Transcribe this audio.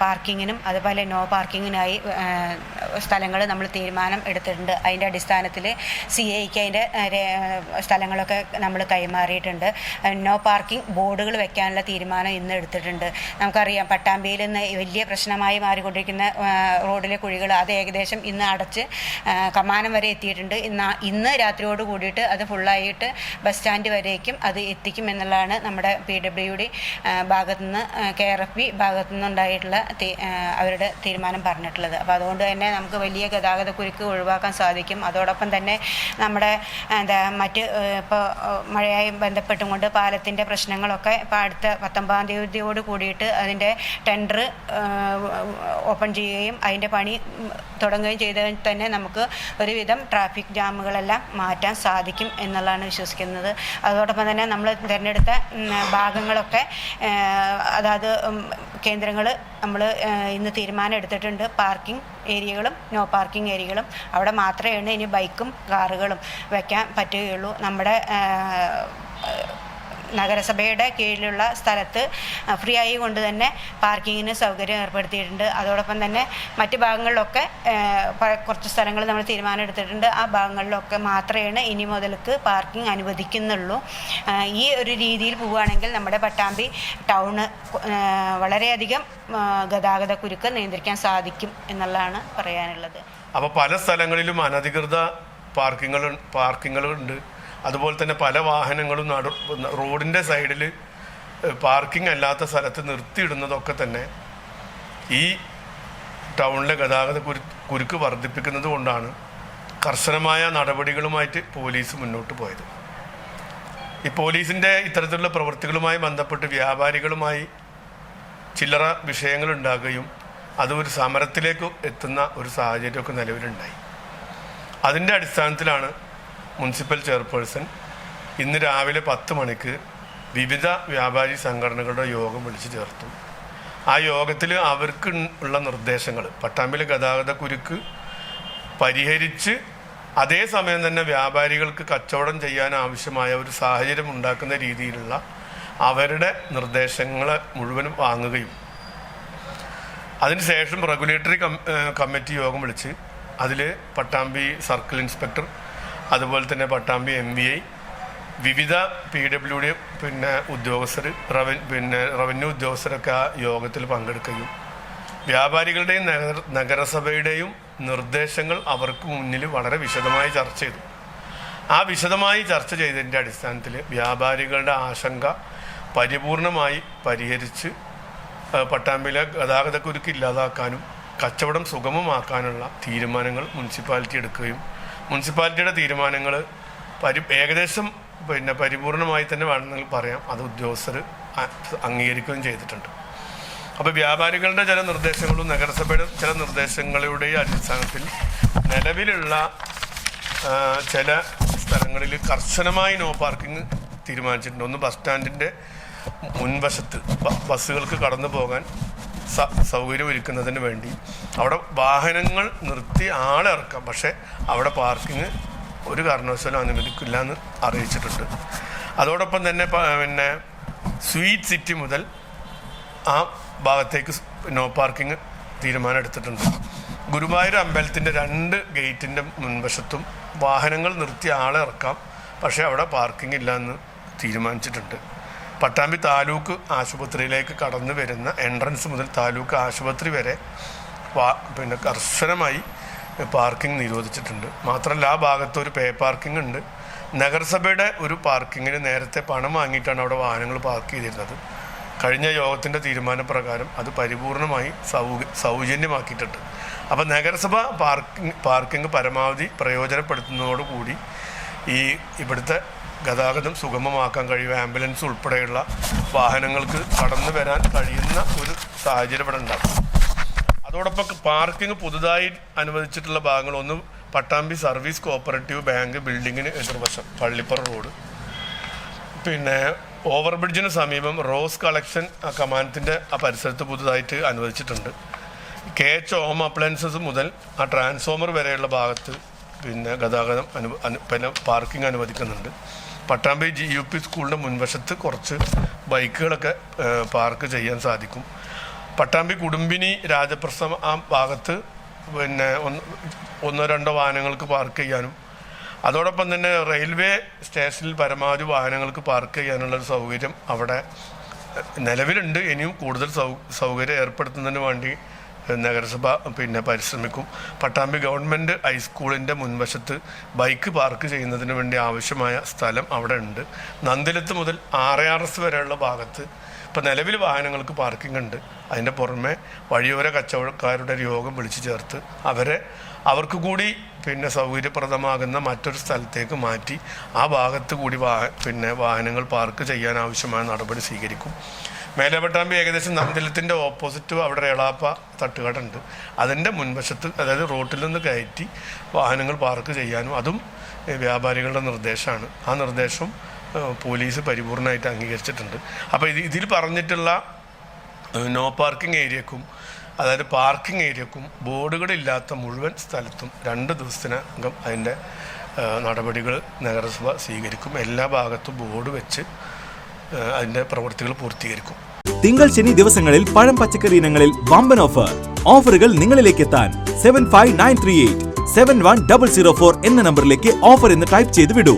പാർക്കിങ്ങിനും അതുപോലെ നോ പാർക്കിങ്ങിനായി സ്ഥലങ്ങൾ നമ്മൾ തീരുമാനം എടുത്തിട്ടുണ്ട്. അതിന്റെ അടിസ്ഥാനത്തിൽ സി ഐക്ക് അതിന്റെ സ്ഥലങ്ങളൊക്കെ നമ്മൾ കൈമാറിയിട്ടുണ്ട്. നോ പാർക്കിംഗ് ബോർഡുകൾ വെക്കാനുള്ള തീരുമാനം ഇന്ന് എടുത്തിട്ടുണ്ട്. നമുക്കറിയാം പട്ടാമ്പിയിൽ നിന്ന് വലിയ പ്രശ്നമായി മാറിക്കൊണ്ടിരിക്കുന്ന റോഡിലെ കുഴികൾ അത് ഏകദേശം ഇന്ന് അടച്ച് കമാനം വരെ എത്തിയിട്ടുണ്ട്. ഇന്ന് ഇന്ന് രാത്രിയോട് കൂടിയിട്ട് അത് ഫുള്ളായിട്ട് ബസ് സ്റ്റാൻഡ് വരേക്കും അത് എത്തിക്കും എന്നുള്ളതാണ് നമ്മുടെ പി ഡബ്ല്യു ഡി ഭാഗത്തുനിന്ന് കെ ആർ എഫ് ബി ഭാഗത്തു നിന്നുണ്ടായിട്ടുള്ള അവരുടെ തീരുമാനം പറഞ്ഞിട്ടുള്ളത്. അപ്പോൾ അതുകൊണ്ട് തന്നെ നമുക്ക് വലിയ ഗതാഗത കുരുക്ക് ഒഴിവാക്കാൻ സാധിക്കും. അതോടൊപ്പം തന്നെ നമ്മുടെ എന്താ മറ്റ് ഇപ്പോൾ മഴയായി ബന്ധപ്പെട്ടുകൊണ്ട് പാലത്തിന്റെ പ്രശ്നങ്ങളൊക്കെ ഇപ്പോൾ അടുത്ത പത്തൊമ്പതാം തീയതിയോട് കൂടിയിട്ട് അതിന്റെ ടെൻഡർ ഓപ്പൺ ചെയ്യുകയും അതിന്റെ പണി തുടങ്ങുകയും ചെയ്തതിൽ തന്നെ നമുക്ക് ഒരുവിധം ട്രാഫിക് ജാമുകളെല്ലാം മാറ്റാൻ സാധിക്കും എന്നുള്ളതാണ് വിശ്വസിക്കുന്നത്. അതോടൊപ്പം തന്നെ നമ്മൾ തിരഞ്ഞെടുത്ത ഭാഗങ്ങളൊക്കെ അതായത് കേന്ദ്രങ്ങൾ നമ്മൾ ഇന്ന് തീരുമാനം എടുത്തിട്ടുണ്ട്. പാർക്കിംഗ് ഏരിയകളും നോ പാർക്കിംഗ് ഏരിയകളും. അവിടെ മാത്രമേ ഇനി ബൈക്കും കാറുകളും വയ്ക്കാൻ പറ്റുകയുള്ളൂ. നമ്മുടെ നഗരസഭയുടെ കീഴിലുള്ള സ്ഥലത്ത് ഫ്രീ ആയി കൊണ്ട് തന്നെ പാർക്കിങ്ങിന് സൗകര്യം ഏർപ്പെടുത്തിയിട്ടുണ്ട്. അതോടൊപ്പം തന്നെ മറ്റ് ഭാഗങ്ങളിലൊക്കെ കുറച്ച് സ്ഥലങ്ങൾ നമ്മൾ തീരുമാനം എടുത്തിട്ടുണ്ട് ആ ഭാഗങ്ങളിലൊക്കെ മാത്രമേ ഇനി മുതൽക്ക് പാർക്കിംഗ് അനുവദിക്കുന്നുള്ളൂ. ഈ ഒരു രീതിയിൽ പോവുകയാണെങ്കിൽ നമ്മുടെ പട്ടാമ്പി ടൗണ് വളരെയധികം ഗതാഗത കുരുക്ക് നിയന്ത്രിക്കാൻ സാധിക്കും എന്നുള്ളതാണ് പറയാനുള്ളത്. അപ്പോൾ പല സ്ഥലങ്ങളിലും അനധികൃത പാർക്കിങ്ങുകൾ പാർക്കിങ്ങുകളുണ്ട്. അതുപോലെ തന്നെ പല വാഹനങ്ങളും നടു റോഡിന്റെ സൈഡിൽ പാർക്കിംഗ് അല്ലാത്ത സ്ഥലത്ത് നിർത്തിയിടുന്നതൊക്കെ തന്നെ ഈ ടൗണിലെ ഗതാഗത കുരു കുരുക്ക് വർദ്ധിപ്പിക്കുന്നത് കൊണ്ടാണ് കർശനമായ നടപടികളുമായിട്ട് പോലീസ് മുന്നോട്ട് പോയത്. ഈ പോലീസിന്റെ ഇത്തരത്തിലുള്ള പ്രവൃത്തികളുമായി ബന്ധപ്പെട്ട് വ്യാപാരികളുമായി ചില്ലറ വിഷയങ്ങൾ ഉണ്ടാകുകയും അത് ഒരു സമരത്തിലേക്ക് എത്തുന്ന ഒരു സാഹചര്യമൊക്കെ നിലവിലുണ്ടായി. അതിന്റെ അടിസ്ഥാനത്തിലാണ് മുനിസിപ്പൽ ചെയർപേഴ്സൺ ഇന്ന് രാവിലെ പത്ത് മണിക്ക് വിവിധ വ്യാപാരി സംഘടനകളുടെ യോഗം വിളിച്ചു ചേർത്തു. ആ യോഗത്തിൽ അവർക്ക് ഉള്ള നിർദ്ദേശങ്ങൾ പട്ടാമ്പിൽ ഗതാഗത കുരുക്ക് പരിഹരിച്ച് അതേസമയം തന്നെ വ്യാപാരികൾക്ക് കച്ചവടം ചെയ്യാൻ ആവശ്യമായ ഒരു സാഹചര്യം ഉണ്ടാക്കുന്ന രീതിയിലുള്ള അവരുടെ നിർദ്ദേശങ്ങൾ മുഴുവനും വാങ്ങുകയും അതിനുശേഷം റെഗുലേറ്ററി കമ്മിറ്റി യോഗം വിളിച്ച് അതിൽ പട്ടാമ്പി സർക്കിൾ ഇൻസ്പെക്ടർ അതുപോലെ തന്നെ പട്ടാമ്പി എം വി ഐ വിവിധ പി ഡബ്ല്യു ഡി പിന്നെ ഉദ്യോഗസ്ഥർ റവൻ പിന്നെ റവന്യൂ ഉദ്യോഗസ്ഥരൊക്കെ ആ യോഗത്തിൽ പങ്കെടുക്കുകയും വ്യാപാരികളുടെയും നഗര നഗരസഭയുടെയും നിർദ്ദേശങ്ങൾ അവർക്ക് മുന്നിൽ വളരെ വിശദമായി ചർച്ച ചെയ്തു. ആ വിശദമായി ചർച്ച ചെയ്തതിന്റെ അടിസ്ഥാനത്തിൽ വ്യാപാരികളുടെ ആശങ്ക പരിപൂർണമായി പരിഹരിച്ച് പട്ടാമ്പിയിലെ ഗതാഗതക്കുരുക്ക് ഇല്ലാതാക്കാനും കച്ചവടം സുഗമമാക്കാനുള്ള തീരുമാനങ്ങൾ മുനിസിപ്പാലിറ്റി എടുക്കുകയും മുനിസിപ്പാലിറ്റിയുടെ തീരുമാനങ്ങൾ പരി ഏകദേശം പിന്നെ പരിപൂർണമായി തന്നെ വേണമെന്ന് പറയാം. അത് ഉദ്യോഗസ്ഥർ അംഗീകരിക്കുകയും ചെയ്തിട്ടുണ്ട്. അപ്പോൾ വ്യാപാരികളുടെ ചില നിർദ്ദേശങ്ങളും നഗരസഭയുടെ ചില നിർദ്ദേശങ്ങളുടെ അടിസ്ഥാനത്തിൽ നിലവിലുള്ള ചില സ്ഥലങ്ങളിൽ കർശനമായി നോ പാർക്കിംഗ് തീരുമാനിച്ചിട്ടുണ്ട്. ഒന്ന് ബസ് സ്റ്റാൻഡിന്റെ മുൻവശത്ത് ബസ്സുകൾക്ക് കടന്നു പോകാൻ സ- സൗകര്യം ഒരുക്കുന്നതിന് വേണ്ടി അവിടെ വാഹനങ്ങൾ നിർത്തി ആളെ ഇറക്കാം. പക്ഷേ അവിടെ പാർക്കിങ് ഒരു കാരണവശാലും അനുവദിക്കില്ല എന്ന് അറിയിച്ചിട്ടുണ്ട്. അതോടൊപ്പം തന്നെ പിന്നെ സ്വീറ്റ് സിറ്റി മുതൽ ആ ഭാഗത്തേക്ക് നോ പാർക്കിംഗ് തീരുമാനം എടുത്തിട്ടുണ്ട്. ഗുരുവായൂർ അമ്പലത്തിന്റെ രണ്ട് ഗേറ്റിന്റെ മുൻവശത്തും വാഹനങ്ങൾ നിർത്തി ആളെ ഇറക്കാം. പക്ഷേ അവിടെ പാർക്കിംഗ് ഇല്ല എന്ന് തീരുമാനിച്ചിട്ടുണ്ട്. പട്ടാമ്പി താലൂക്ക് ആശുപത്രിയിലേക്ക് കടന്നു വരുന്ന എൻട്രൻസ് മുതൽ താലൂക്ക് ആശുപത്രി വരെ പിന്നെ കർശനമായി പാർക്കിംഗ് നിരോധിച്ചിട്ടുണ്ട്. മാത്രമല്ല ആ ഭാഗത്ത് ഒരു പേ പാർക്കിംഗ് ഉണ്ട്. നഗരസഭയുടെ ഒരു പാർക്കിങ്ങിന് നേരത്തെ പണം വാങ്ങിയിട്ടാണ് അവിടെ വാഹനങ്ങൾ പാർക്ക് ചെയ്തിരുന്നത്. കഴിഞ്ഞ യോഗത്തിന്റെ തീരുമാനപ്രകാരം അത് പരിപൂർണമായി സൗ സൗജന്യമാക്കിയിട്ടുണ്ട്. അപ്പോൾ നഗരസഭ പാർക്കിംഗ് പാർക്കിംഗ് പരമാവധി പ്രയോജനപ്പെടുത്തുന്നതോടുകൂടി ഈ ഇവിടുത്തെ ഗതാഗതം സുഗമമാക്കാൻ കഴിയും ആംബുലൻസ് ഉൾപ്പെടെയുള്ള വാഹനങ്ങൾക്ക് കടന്നു വരാൻ കഴിയുന്ന ഒരു സാഹചര്യം ഇവിടെ ഉണ്ടാകും. അതോടൊപ്പം പാർക്കിംഗ് പുതുതായി അനുവദിച്ചിട്ടുള്ള ഭാഗങ്ങൾ ഒന്ന് പട്ടാമ്പി സർവീസ് കോപ്പറേറ്റീവ് ബാങ്ക് ബിൽഡിങ്ങിന് എതിർവശം പള്ളിപ്പുറ റോഡ്. പിന്നെ ഓവർബ്രിഡ്ജിന് സമീപം റോസ് കളക്ഷൻ കമാൻഡത്തിന്റെ ആ പരിസരത്ത് പുതുതായിട്ട് അനുവദിച്ചിട്ടുണ്ട്. കെ എച്ച് ഹോം അപ്ലയൻസസ് മുതൽ ആ ട്രാൻസ്ഫോമർ വരെയുള്ള ഭാഗത്ത് പിന്നെ ഗതാഗതം അനു പിന്നെ പാർക്കിംഗ് അനുവദിക്കുന്നുണ്ട്. പട്ടാമ്പി ജി യു പി സ്കൂളിന്റെ മുൻവശത്ത് കുറച്ച് ബൈക്കുകളൊക്കെ പാർക്ക് ചെയ്യാൻ സാധിക്കും. പട്ടാമ്പി കുടുംബിനി രാജപ്രസ്ഥം ആ ഭാഗത്ത് പിന്നെ ഒന്ന് ഒന്നോ രണ്ടോ വാഹനങ്ങൾക്ക് പാർക്ക് ചെയ്യാനും അതോടൊപ്പം തന്നെ റെയിൽവേ സ്റ്റേഷനിൽ പരമാവധി വാഹനങ്ങൾക്ക് പാർക്ക് ചെയ്യാനുള്ള ഒരു സൗകര്യം അവിടെ നിലവിലുണ്ട്. ഇനിയും കൂടുതൽ സൗ സൗകര്യം ഏർപ്പെടുത്തുന്നതിന് വേണ്ടി നഗരസഭ പിന്നെ പരിശ്രമിക്കും. പട്ടാമ്പി ഗവൺമെന്റ് ഹൈസ്കൂളിന്റെ മുൻവശത്ത് ബൈക്ക് പാർക്ക് ചെയ്യുന്നതിന് വേണ്ടി ആവശ്യമായ സ്ഥലം അവിടെ ഉണ്ട് നന്ദിലത്ത് മുതൽ ആർ ആർ എസ് വരെയുള്ള ഭാഗത്ത് ഇപ്പം നിലവിൽ വാഹനങ്ങൾക്ക് പാർക്കിംഗ് ഉണ്ട്. അതിന്റെ പുറമെ വഴിയോര കച്ചവടക്കാരുടെ യോഗം വിളിച്ചു ചേർത്ത് അവരെ അവർക്ക് കൂടി പിന്നെ സൗകര്യപ്രദമാകുന്ന മറ്റൊരു സ്ഥലത്തേക്ക് മാറ്റി ആ ഭാഗത്ത് കൂടി വാഹ പിന്നെ വാഹനങ്ങൾ പാർക്ക് ചെയ്യാൻ ആവശ്യമായ നടപടി സ്വീകരിക്കും. മേലപട്ടാമ്പി ഏകദേശം നന്ദിലത്തിന്റെ ഓപ്പോസിറ്റ് അവിടെ എളാപ്പ തട്ടുകടുണ്ട്. അതിന്റെ മുൻവശത്ത് അതായത് റോട്ടിൽ നിന്ന് കയറ്റി വാഹനങ്ങൾ പാർക്ക് ചെയ്യാനും അതും വ്യാപാരികളുടെ നിർദ്ദേശമാണ്. ആ നിർദ്ദേശം പോലീസ് പരിപൂർണമായിട്ട് അംഗീകരിച്ചിട്ടുണ്ട്. അപ്പോൾ ഇത് ഇതിൽ പറഞ്ഞിട്ടുള്ള നോ പാർക്കിംഗ് ഏരിയക്കും അതായത് പാർക്കിംഗ് ഏരിയക്കും ബോർഡുകളില്ലാത്ത മുഴുവൻ സ്ഥലത്തും രണ്ട് ദിവസത്തിനകം അതിന്റെ നടപടികൾ നഗരസഭ സ്വീകരിക്കും. എല്ലാ ഭാഗത്തും ബോർഡ് വെച്ച് അതിന്റെ പ്രവൃത്തികൾ പൂർത്തീകരിക്കും. തിങ്കൾ ശനി ദിവസങ്ങളിൽ പഴം പച്ചക്കറി ഇനങ്ങളിൽ വമ്പൻ ഓഫർ. ഓഫറുകൾ നിങ്ങളിലേക്ക് എത്താൻ seven five nine three eight seven one double zero four എന്ന നമ്പറിലേക്ക് ഓഫർ എന്ന് ടൈപ്പ് ചെയ്ത് വിടൂ.